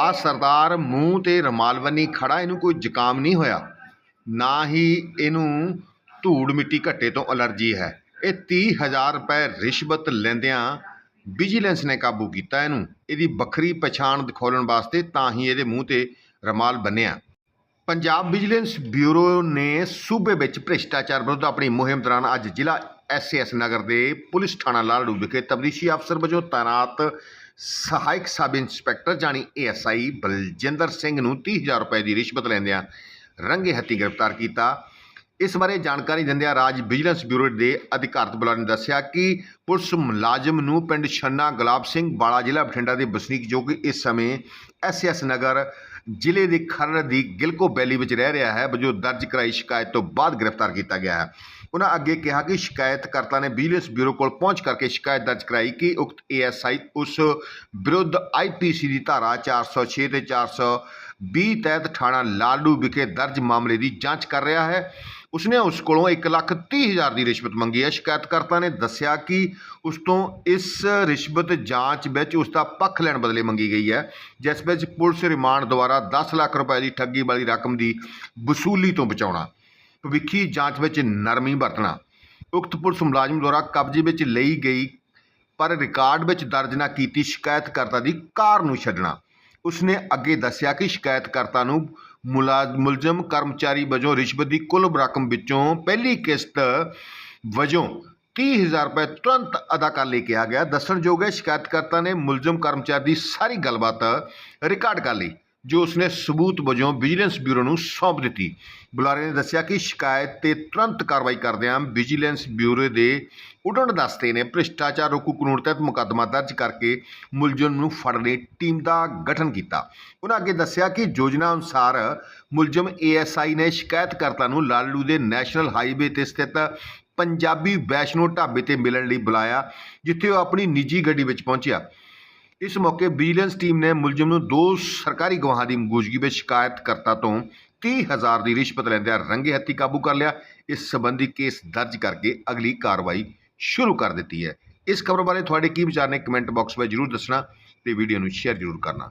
ਆ ਸਰਦਾਰ ਮੂੰਹ ਤੇ ਰੁਮਾਲ ਬੰਨੀ ਖੜਾ, ਇਹਨੂੰ ਕੋਈ ਜ਼ੁਕਾਮ ਨਹੀਂ ਹੋਇਆ। ਨਾ ਹੀ ਇਹਨੂੰ ਧੂੜ ਮਿੱਟੀ ਘੱਟੇ ਤੋਂ ਅਲਰਜੀ ਹੈ। ਇਹ 30000 ਰੁਪਏ ਰਿਸ਼ਵਤ ਲੈਂਦਿਆਂ ਵਿਜੀਲੈਂਸ ਨੇ ਕਾਬੂ ਕੀਤਾ ਇਹਨੂੰ। ਇਹਦੀ ਵੱਖਰੀ ਪਛਾਣ ਦਿਖਾਉਣ ਵਾਸਤੇ ਤਾਂ ਹੀ ਇਹਦੇ ਮੂੰਹ ਤੇ ਰੁਮਾਲ ਬੰਨਿਆ। ਪੰਜਾਬ ਵਿਜੀਲੈਂਸ ਬਿਊਰੋ ਨੇ ਸੂਬੇ ਵਿੱਚ ਭ੍ਰਿਸ਼ਟਾਚਾਰ ਵਿਰੁੱਧ ਆਪਣੀ ਮੁਹਿੰਮ ਦੌਰਾਨ ਅੱਜ ਜ਼ਿਲ੍ਹਾ ਐਸਐਸ ਨਗਰ ਦੇ ਪੁਲਿਸ ਥਾਣਾ ਲਾਲੜੂ ਵਿਖੇ ਤਬਦੀਸ਼ੀ ਅਫਸਰ ਵਜੋਂ ਤਾਇਨਾਤ ਸਹਾਇਕ ਸਬ ਇੰਸਪੈਕਟਰ ਜਾਣੀ ਏਐਸਆਈ ਬਲਜਿੰਦਰ ਸਿੰਘ ਨੂੰ 30000 ਰੁਪਏ ਦੀ ਰਿਸ਼ਵਤ ਲੈਂਦਿਆਂ ਰੰਗੇ ਹੱਥੀਂ ਗ੍ਰਿਫਤਾਰ ਕੀਤਾ। ਇਸ ਬਾਰੇ ਜਾਣਕਾਰੀ ਦਿੰਦਿਆਂ ਰਾਜ ਵਿਜੀਲੈਂਸ ਬਿਊਰੋ ਦੇ ਅਧਿਕਾਰਤ ਬੁਲਾਰੇ ਨੇ ਦੱਸਿਆ ਕਿ ਪੁਲਿਸ ਮੁਲਾਜ਼ਮ ਨੂੰ ਪਿੰਡ ਛੰਨਾ ਗੁਲਾਬ ਸਿੰਘ ਬਾਲਾ ਜ਼ਿਲ੍ਹਾ ਬਠਿੰਡਾ ਦੇ ਵਸਨੀਕ ਜੋ ਕਿ ਇਸ ਸਮੇਂ ਐਸਐਸ ਨਗਰ ਜ਼ਿਲ੍ਹੇ ਦੇ ਖਰੜ ਦੀ ਗਿਲਕੋ ਵੈਲੀ ਵਿੱਚ ਰਹਿ ਰਿਹਾ ਹੈ, ਵਜੋਂ ਦਰਜ ਕਰਾਈ ਸ਼ਿਕਾਇਤ ਤੋਂ ਬਾਅਦ ਗ੍ਰਿਫਤਾਰ ਕੀਤਾ ਗਿਆ ਹੈ। ਉਹਨਾਂ ਅੱਗੇ ਕਿਹਾ ਕਿ ਸ਼ਿਕਾਇਤਕਰਤਾ ਨੇ ਵਿਜੀਲੈਂਸ ਬਿਊਰੋ ਕੋਲ ਪਹੁੰਚ ਕਰਕੇ ਸ਼ਿਕਾਇਤ ਦਰਜ ਕਰਾਈ ਕਿ ਉਕਤ ਏਐਸਆਈ ਉਸ ਵਿਰੁੱਧ ਆਈਪੀਸੀ ਦੀ ਧਾਰਾ 406 ਤੇ 420 ਤਹਿਤ ਥਾਣਾ ਲਾਲੂ ਵਿਖੇ ਦਰਜ ਮਾਮਲੇ ਦੀ ਜਾਂਚ ਕਰ ਰਿਹਾ ਹੈ। ਉਸਨੇ ਉਸ ਕੋਲੋਂ ਇੱਕ ਲੱਖ ਤੀਹ ਹਜ਼ਾਰ ਦੀ ਰਿਸ਼ਵਤ ਮੰਗੀ ਹੈ। ਸ਼ਿਕਾਇਤਕਰਤਾ ਨੇ ਦੱਸਿਆ ਕਿ ਉਸ ਤੋਂ ਇਸ ਰਿਸ਼ਵਤ ਜਾਂਚ ਵਿੱਚ ਉਸ ਦਾ ਪੱਖ ਲੈਣ ਬਦਲੇ ਮੰਗੀ ਗਈ ਹੈ, ਜਿਸ ਵਿੱਚ ਪੁਲਿਸ ਰਿਮਾਂਡ ਦੁਆਰਾ 10 ਲੱਖ ਰੁਪਏ ਦੀ ਠੱਗੀ ਵਾਲੀ ਰਕਮ ਦੀ ਵਸੂਲੀ ਤੋਂ ਬਚਾਉਣਾ। ਭਵਿੱਖੀ ਜਾਂਚ ਵਿੱਚ ਨਰਮੀ ਵਰਤਣਾ। ਉਕਤ ਪੁਲਿਸ ਮੁਲਾਜ਼ਮ ਦੁਆਰਾ ਕਬਜ਼ੇ ਵਿੱਚ ਲਈ ਗਈ, ਪਰ ਰਿਕਾਰਡ ਵਿੱਚ ਦਰਜ ਨਾ ਕੀਤੀ ਸ਼ਿਕਾਇਤਕਰਤਾ ਦੀ ਕਾਰ ਨੂੰ ਛੱਡਣਾ। ਉਸਨੇ ਅੱਗੇ ਦੱਸਿਆ ਕਿ ਸ਼ਿਕਾਇਤਕਰਤਾ ਨੂੰ ਮੁਲਾ- ਮੁਲਜ਼ਮ ਕਰਮਚਾਰੀ ਵਜੋਂ ਰਿਸ਼ਵਤ ਦੀ ਕੁੱਲ ਰਕਮ ਵਿੱਚੋਂ ਪਹਿਲੀ ਕਿਸ਼ਤ ਵਜੋਂ 30000 ਰੁਪਏ ਤੁਰੰਤ ਅਦਾ ਕਰਨ ਲਈ ਕਿਹਾ ਗਿਆ। ਦੱਸਣਯੋਗ ਹੈ, ਸ਼ਿਕਾਇਤਕਰਤਾ ਨੇ ਮੁਲਜ਼ਮ ਕਰਮਚਾਰੀ ਦੀ ਸਾਰੀ ਗੱਲਬਾਤ ਰਿਕਾਰਡ ਕਰ ਲਈ। ਜੋ ਉਸਨੇ ਸਬੂਤ ਵਜੋਂ ਵਿਜੀਲੈਂਸ ਬਿਊਰੋ ਨੂੰ ਸੌਂਪ ਦਿੱਤੀ। ਬੁਲਾਰੇ ਨੇ ਦੱਸਿਆ ਕਿ ਸ਼ਿਕਾਇਤ ਤੇ ਤੁਰੰਤ ਕਾਰਵਾਈ ਕਰਦਿਆਂ ਵਿਜੀਲੈਂਸ ਬਿਊਰੋ ਦੇ ਉਡਣ ਦਸਤੇ ਨੇ ਭ੍ਰਿਸ਼ਟਾਚਾਰ ਰੋਕੂ ਕਾਨੂੰਨ ਤਹਿਤ ਮੁਕੱਦਮਾ ਦਰਜ ਕਰਕੇ ਮੁਲਜ਼ਮ ਨੂੰ ਫੜਨ ਲਈ ਟੀਮ ਦਾ ਗਠਨ ਕੀਤਾ। ਉਹਨਾਂ ਅੱਗੇ ਦੱਸਿਆ ਕਿ ਯੋਜਨਾ ਅਨੁਸਾਰ ਮੁਲਜ਼ਮ ਏਐਸਆਈ ਨੇ ਸ਼ਿਕਾਇਤਕਰਤਾ ਨੂੰ ਲਾਲੜੂ ਦੇ ਨੈਸ਼ਨਲ ਹਾਈਵੇ ਤੇ ਸਥਿਤ ਪੰਜਾਬੀ ਵੈਸ਼ਨੋ ਢਾਬੇ ਤੇ ਮਿਲਣ ਲਈ ਬੁਲਾਇਆ, ਜਿੱਥੇ ਉਹ ਆਪਣੀ ਨਿੱਜੀ ਗੱਡੀ ਵਿੱਚ ਪਹੁੰਚਿਆ। ਇਸ ਮੌਕੇ ਵਿਜੀਲੈਂਸ ਟੀਮ ਨੇ ਮੁਲਜ਼ਮ ਨੂੰ ਦੋ ਸਰਕਾਰੀ ਗਵਾਹਾਂ ਦੀ ਮੌਜੂਦਗੀ ਵਿੱਚ ਸ਼ਿਕਾਇਤਕਰਤਾ ਤੋਂ 30000 ਦੀ ਰਿਸ਼ਵਤ ਲੈਂਦਿਆਂ ਰੰਗੇ ਹੱਥੀ ਕਾਬੂ ਕਰ ਲਿਆ। ਇਸ ਸੰਬੰਧੀ ਕੇਸ ਦਰਜ ਕਰਕੇ ਅਗਲੀ ਕਾਰਵਾਈ ਸ਼ੁਰੂ ਕਰ ਦਿੱਤੀ ਹੈ। ਇਸ ਖਬਰ ਬਾਰੇ ਤੁਹਾਡੇ ਕੀ ਵਿਚਾਰ ਨੇ ਕਮੈਂਟ ਬਾਕਸ ਵਿੱਚ ਜਰੂਰ ਦੱਸਣਾ ਤੇ ਵੀਡੀਓ ਨੂੰ ਸ਼ੇਅਰ ਜਰੂਰ ਕਰਨਾ।